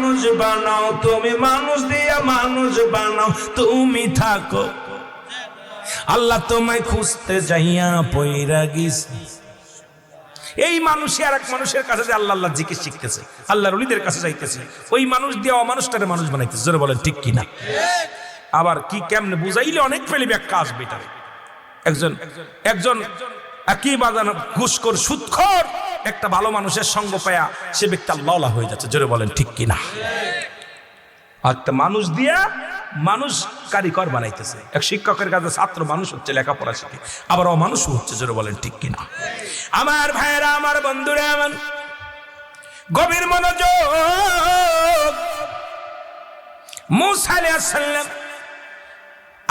মানুষ বানাও, তুমি মানুষ দিয়া মানুষ বানাও, তুমি থাকো। আল্লাহ তোমায় খুঁজতে যাইয়া পইরা গিস এই মানুষই আর এক মানুষের কাছে যে আল্লাহ আল্লাহ জিকে শিখতেছে, আল্লাহর অলিদের কাছে যাইতেছে। ওই মানুষ দিয়ে অমানুষটারে মানুষ বানাইতেছে, জোরে বলেন, ঠিক কিনা? আবার কি কেমনে বুঝাইলে অনেক ফেলি ব্যাখ্যা আসবে এটার। একজন একজন একই বাজানো ঘুষখোর সুৎখর একটা ভালো মানুষের সঙ্গ পায়া সে ব্যক্তি আল্লাহ হয়ে যাচ্ছে। জোরে বলেন, ঠিক কিনা? একটা মানুষ দিয়া মানুষ কারিকর বানাইতেছে। এক শিক্ষকের কাছে ছাত্র মানুষ হচ্ছে, লেখাপড়া শিখে। আবার অমানুষ হচ্ছে, জোরে বলেন, ঠিক কিনা? আমার ভাইয়েরা, আমার বন্ধুরা, আমার গভীর মনোযোগ।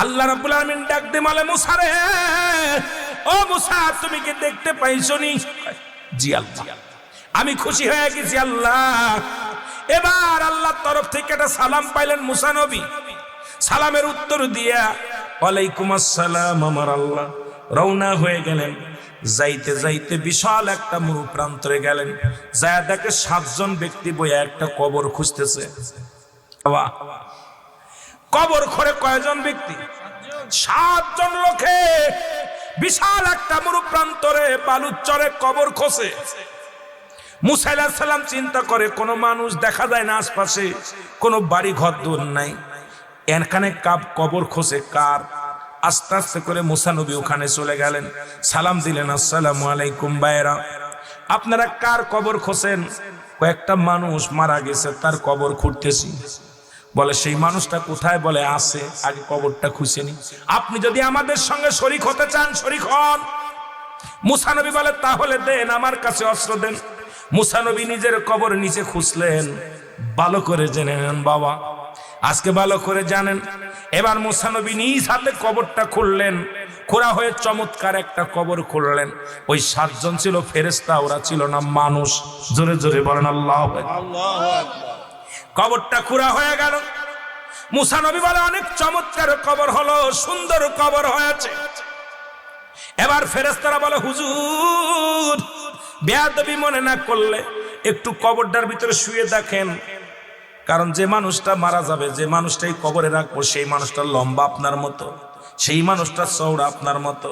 আল্লাহ রাব্বুল আলামিন ডাক দে মালে মুসা রে, ও মুসা, তুমি কি দেখতে পাইছো নি? জি আল্লাহ। আমি খুশি হয়ে গেছি আল্লাহ। এবার আল্লাহর তরফ থেকে একটা সালাম পাইলেন মুসা নবী। সালামের উত্তর দিয়া, ওয়ালাইকুম আসসালাম আমার আল্লাহ। রওনা হয়ে গেলেন। যাইতে যাইতে বিশাল একটা মরু প্রান্তরে গেলেন। যায় দেখে সাতজন ব্যক্তি বইয়া একটা কবর খুঁজতেছে। কবর খরে কয়জন ব্যক্তি? সাতজন লোকে বিশাল একটা মরু প্রান্তরে বালুচরে কবর খসে মুসাইলা সালাম চিন্তা করে, কোনো মানুষ দেখা যায় না আশপাশে, কোনো বাড়ি ঘর দূর নাই। এখানে কাপ কবর খসে কার? আস্তে আস্তে করে মুসানবী ওখানে চলে গেলেন। সালাম দিলেন, আসসালামু আলাইকুম বাইরা আপনারা কার কবর খোসেন কয়েকটা মানুষ মারা গেছে, তার কবর খুঁড়তেছি। বলে, সেই মানুষটা কোথায়? বলে, আছে, আগে কবরটা খুঁজে নি। আপনি যদি আমাদের সঙ্গে শরিক হতে চান, শরিক হন। মুসানবী বলে, তাহলে দেন, আমার কাছে অস্ত্র দেন। মুসানবী নিজের কবর নিচে খুঁজলেন, ভালো করে জেনে নেন বাবা। আজকে ভালো করে জানেন। এবার মুসানবী নিজ হাতে কবরটা খুললেন। খোরা হয়ে চমৎকার একটা কবর খুললেন। ওই সাতজন ছিল ফেরেস্তা ওরা ছিল না, মানুষ। জোরে জোরে বলেন, আল্লাহ কবরটা খুরা হয়ে গেল। মুসানবী বলে, অনেক চমৎকার কবর হলো, সুন্দর কবর হয়েছে। এবার ফেরেস্তারা বলে, হুজুর, বেয়াদবি মনে না করলে একটু কবরটার ভিতরে শুয়ে দেখেন। কারণ যে মানুষটা মারা যাবে, যে মানুষটাই কবরে রাখব, সেই মানুষটা লম্বা আপনার মতো। সেই মানুষটা চৌড়া আপনার মতো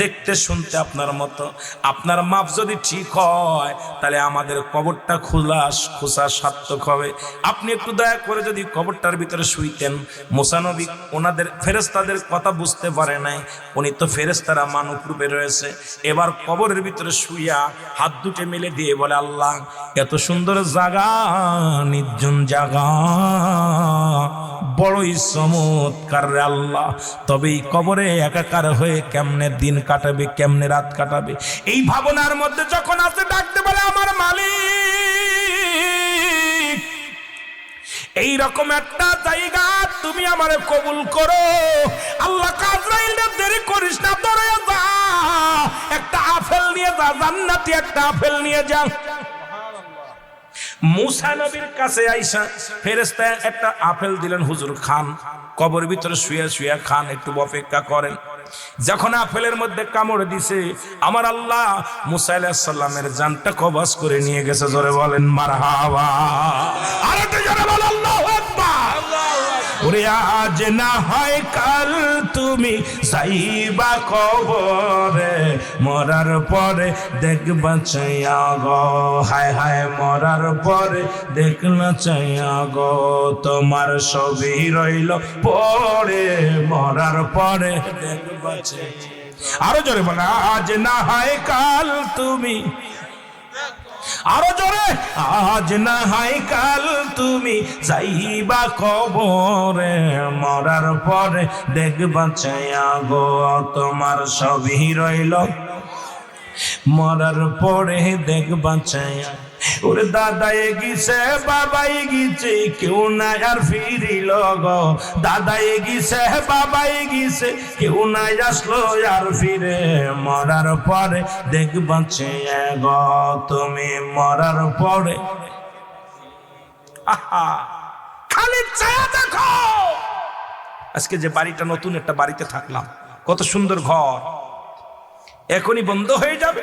দেখতে শুনতে আপনার মতো। আপনার মাপ যদি ঠিক হয় তাহলে আমাদের কবরটা খোলা খোসা সার্থক হবে। আপনি একটু দয়া করে যদি কবরটার ভিতরে শুইতেন। মোসানবী ওনাদের ফেরেস্তাদের কথা বুঝতে পারে নাই। উনি তো ফেরেস্তারা মানব রূপে রয়েছে। এবার কবরের ভিতরে শুইয়া হাত দুটে মেলে দিয়ে বলে আল্লাহ এত সুন্দর জাগা নির্জন জায়গা বড়ই চমৎকার আল্লাহ। তবে এই কবরে একাকার হয়ে কেমনে দিন কাটাবে, কেমনে রাত কাটাবে? এই ভাবনার মধ্যে যখন আসে ডাকতে পারে আমার মালিক। এই রকম একটা জায়গা তুমি আমারে কবুল করো। আল্লাহ দেরি করিস না, তোরে একটা আপেল নিয়ে যা, জান্নাতি একটা আপেল নিয়ে যা। মুসা নবীর কাছে আইসা ফেরেস্তা একটা আপেল দিলেন, হুজুর, খান। কবর ভিতরে শুয়ে শুয়ে খান, একটু অপেক্ষা করেন। যখন আপেলের মধ্যে কামড় দিছে, আমার আল্লাহ মুসা জানটা কবাস করে নিয়ে গেছে। জোরে বলেন, মারহাবা। আর জোরে বল আল্লাহু ওরে আজ না হয় কাল তুমি যাইবা কবরে। মরার পরে দেখবা চাইয়া গো, হায় হায় মরার পরে দেখলা চাইয়া গো, তোমার ছবি রইল পরে। মরার পরে দেখবা চাইয়া আরও জোরে বলা, আজ না হয় কাল তুমি আরও জোরে। আজ না হাই কাল তুমি যাইবা কবরে, মরার পরে দেখবা চাইয়া গো, তোমার সবই রইল। মরার পরে দেখবা চাইয়া ওরে দাদাই গিছে বাবাই গিছে কেউ না আর ফিরিল গো। দাদাই গিছে বাবাই গিছে কেউ না আসলো আর ফিরে। মরার পরে দেখবা চেয়ে গো, তুমি মরার পরে। খালি ছায়া দেখো। আজকে যে বাড়িটা নতুন, একটা বাড়িতে থাকলাম। কত সুন্দর ঘর। এখনই বন্ধ হয়ে যাবে।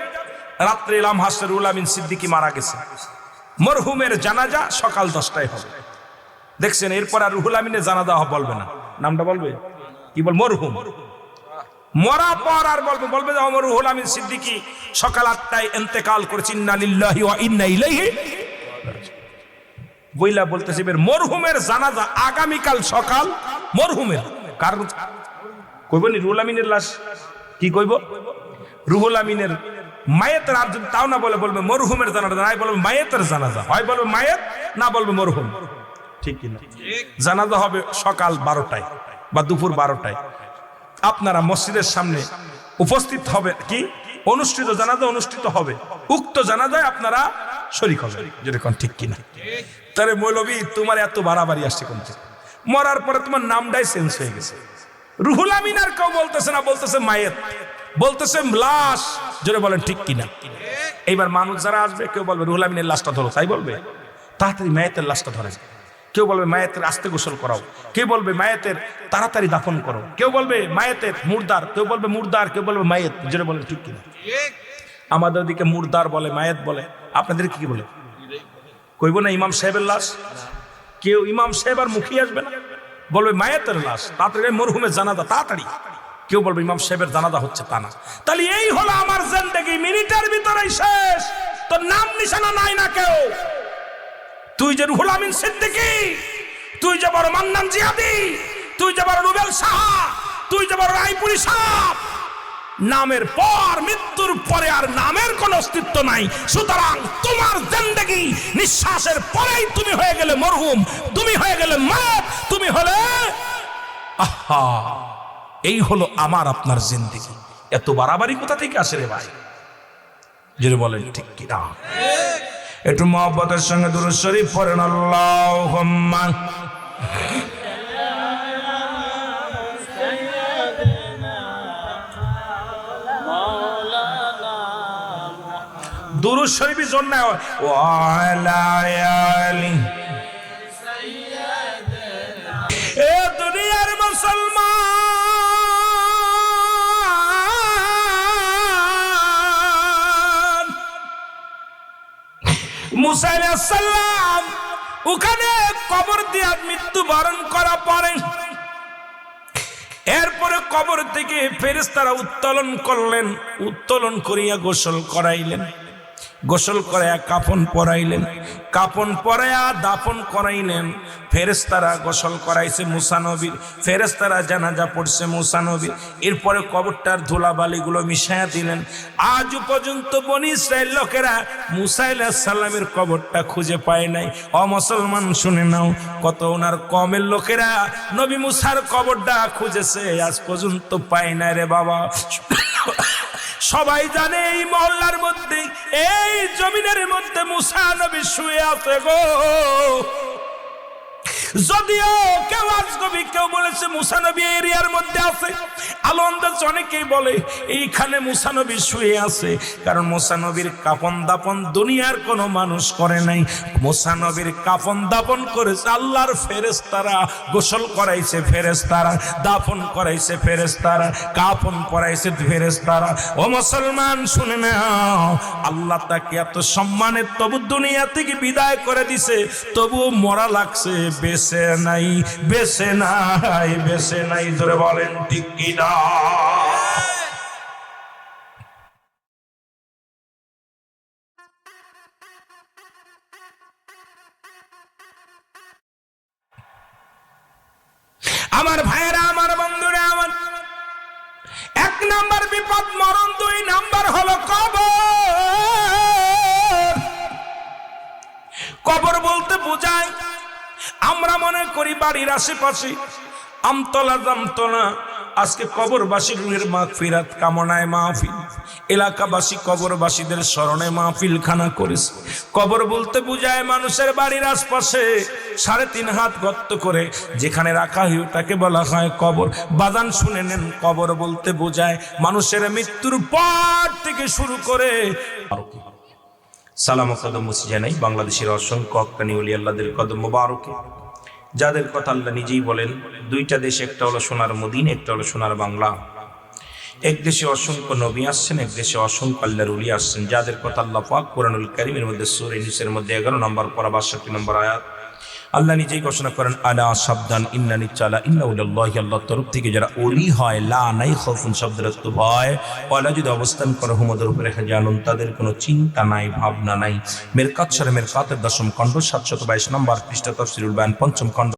রাত্রে এলাম হাসরুল আমিন সিদ্দিকি মারা গেছে। মরহুমের জানাজা সকাল দশটায় হবে। দেখছেন, এরপর আর রুহুল আমিনের জানাজা বলবে না। নামটা বলবে? কি বল? মরহুম। মরা পর আর বলবে বলবে যে অমর রুহুল আমিন সিদ্দিকী, সকাল আটটায় এন্তেকাল করেছে, ইন্না লিল্লাহি ওয়া ইন্না বইলা বলতেছে, এবার মরহুমের জানাজা আগামীকাল সকাল মরহুমের। কারণ কইব নি, রুহুল আমিনের লাশ? কি কইব? রুহুল আমিনের মায়েতের আর যদি তাও না বলে বলবে মরহুমের জানাজা নাই বলবে মায়েতের জানাজা। হয় বলবে মায়েত না বলবে মরহুম। ঠিক কিনা? জানাজা হবে সকাল বারোটায় বা দুপুর বারোটায়। আপনারা মসজিদের সামনে উপস্থিত হবে কি? অনুষ্ঠিত জানাজা অনুষ্ঠিত হবে। উক্ত জানাজায় আপনারা শরিক হবে যেরকম ঠিক কিনা? তাহলে মৌলবী তোমার এত বাড়াবাড়ি আসছে কোন? মরার পরে তোমার নামটাই চেঞ্জ হয়ে গেছে। রুহুল আমিন আর কেউ বলতেছে না বলতেছে মায়ের বলতেছে লাশ। জোরে বলেন, ঠিক কিনা? এইবার মানুষ যারা আসবে, কেউ বলবে, রুহুল আমিনের লাশটা ধরো, তাই বলবে? তাড়াতাড়ি মায়েতের লাশটা ধরে কেউ বলবে, মায়েতের আস্তে গোসল করাও। কেউ বলবে, মায়েতের তাড়াতাড়ি দাফন করো। কেউ বলবে, মায়েতের মুর্দার। কেউ বলবে, মুর্দার। কেউ বলবে, মায়েত। জোরে বলেন, ঠিক কিনা? আমাদের ওদিকে মুর্দার বলে, মায়েত বলে। আপনাদের কি বলে? কইব না ইমাম সাহেবের লাশ? কেউ ইমাম সাহেব আর মুখিয়ে আসবে না। বলবে, মায়েতের লাশ। তাড়াতাড়ি, মরহুমের জানাজা, তাড়াতাড়ি। কেউ বলবে, ইমাম সাহেবের জানাজা হচ্ছে তা না। তাহলে এই হলো আমার জিন্দেগি, মিনিটের ভিতরেই শেষ। তোর নাম নিশানা নাই না কেউ। তুই যে রুহুল আমিন সিদ্দিকি, তুই যে বড় মান্নান জিয়াদি, তুই যে বড় রুবেল সাহা, তুই যে বড় রায়পুরি সাপ নামের পর মৃত্যুর পরে আর নামের কোন অস্তিত্ব নাই। সুতরাং তোমার জিন্দেগি নিঃশ্বাসের পরেই তুমি হয়ে গেলে মরহুম, তুমি হয়ে গেলে মাপ তুমি হলে আহা। এই হলো আমার, আপনার জিন্দেগি। এত বাড়াবাড়ি কোথা থেকে আসে রে ভাই? যদি বলেন ঠিক কিনা। একটু মহব্বতের সঙ্গে দুরুদ শরীফ পড়েন আল্লাহ দুরুদ শরীফের জন্য ওয়ালা আলি। মুসা সাল্লাম ওখানে কবর দিয়া মৃত্যুবরণ করা পরে এরপরে কবর থেকে ফেরেস্তারা উত্তোলন করলেন, উত্তোলন করিয়া গোসল করাইলেন। গোসল করাইয়া কাফন পরাইলেন। কাফন পরাইয়া দাফন করাইলেন। ফেরেস্তারা গোসল করাইছে মুসানবীর ফেরেস্তারা জানাজা পড়ছে মুসানবীর এরপরে কবরটার ধুলাবালিগুলো মিশাইয়া দিলেন। আজ পর্যন্ত বনি ইসরায়েল লোকেরা মুসাইল সাল্লামের কবরটা খুঁজে পায় নাই। অমুসলমান শুনে নাও কত ওনার কমের লোকেরা নবী মুসার কবরটা খুঁজেছে, আজ পর্যন্ত পায় না রে বাবা। সবাই জানে এই মহল্লার মধ্যে এই জমিনের মধ্যে মুসা নবী শুয়ে আছে গো। যদিও কেউ আজগবি কেউ বলেছে মুসানবী এরিয়ার মধ্যে আছে। আলন্দাজ অনেকেই বলে, এইখানে মুসানবী শুয়ে আছে। কারণ মুসানবীর কাপন দাপন দুনিয়ার কোনো মানুষ করে নাই। মুসানবীর কাপন দাপন করেছে আল্লাহর ফেরেস্তারা গোসল করাইছে ফেরেস্তারা দাফন করাইছে ফেরেস্তারা কাপন পরাইছে ফেরেস্তারা ও মুসলমান, শুনে নাও, আল্লাহ তাকে এত সম্মানের তবু দুনিয়া থেকে বিদায় করে দিছে, তবুও মরা লাগছে বেছে নাই বেছে নাই বেছে নাই, ধরে বলেন ঠিক কিনা? আমার ভাইয়েরা, আমার বন্ধুরা, আমার এক নাম্বার বিপদ, মরণ দুই নাম্বার হলো কবর। কবর বলতে বোঝায় আমরা মনে করি বাড়ির আশেপাশে। আমতলা জামতলা আজকে কবরবাসীর রুহের মাগফিরাত কামনায় মাহফিল। এলাকাবাসী কবরবাসীদের স্মরণে মাহফিল খানা করেছে। কবর বলতে বোঝায় মানুষের বাড়ির আশপাশে সাড়ে তিন হাত গর্ত করে, যেখানে রাখা হয় ওটাকে বলা হয় কবর। বাদান শুনে নেন, কবর বলতে বোঝায় মানুষের মৃত্যুর পর থেকে শুরু করে সালাম কদম মুসি জানাই বাংলাদেশের অসংখ্য অক্কানি উলি আল্লাহদের কদম মোবারকে। যাদের কথা আল্লাহ নিজেই বলেন, দুইটা দেশ, একটা হলো সোনার মদিন, একটা হলো সোনার বাংলা। এক দেশে অসংখ্য নবী আসছেন, এক দেশে অসংখ্য আল্লাহর উলি আসছেন। যাদের কথা আল্লাহ পাক কোরআনুল করিমের মধ্যে সুরে নিসের মধ্যে এগারো নম্বর পরা বাষট্টি নম্বর আয়াত আল্লাহ নিজেই ঘোষণা করেন, আলা সাবধান ইন্নানি চালা ইন্নাউল্লাহ আল্লাহ তরফ থেকে যারা অলি হয়, লা নাই খফুন শব্দের ভয় পয়লা যদি অবস্থান করে হুমদের উপরে জানুন তাদের কোনো চিন্তা নাই, ভাবনা নাই। মেরকাত সরে মেরকাতের দশম খণ্ড, সাতশত বাইশ নম্বর পৃষ্ঠা, তফসিরুল বায়ান, পঞ্চম খণ্ড।